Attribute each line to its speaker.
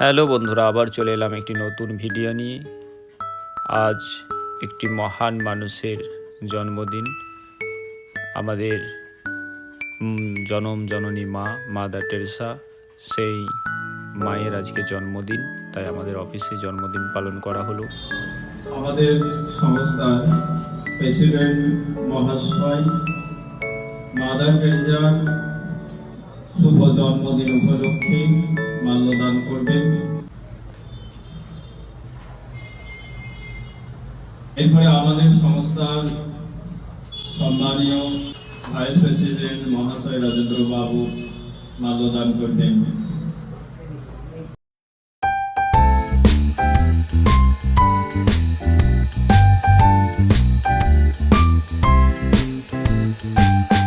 Speaker 1: Hello বন্ধুরা, আবার চলে এলাম একটি নতুন ভিডিও নিয়ে। আজ একটি মহান মানুষের জন্মদিন। আমাদের জনম জননী মা, মাদার টেরেসা, সেই মায়ের আজকে জন্মদিন, তাই আমাদের অফিসে জন্মদিন পালন করা হলো।
Speaker 2: আমাদের সংস্থার প্রেসিডেন্ট মহাশয় মাদার টেরেসার শুভ জন্মদিন উপলক্ষে মাল্যদান করবেন এরপরে আমাদের সংস্থার সম্মানীয় ভাইস প্রেসিডেন্ট মহাশয় রাজেন্দ্র বাবু মাল্যদান করবেন Thank you.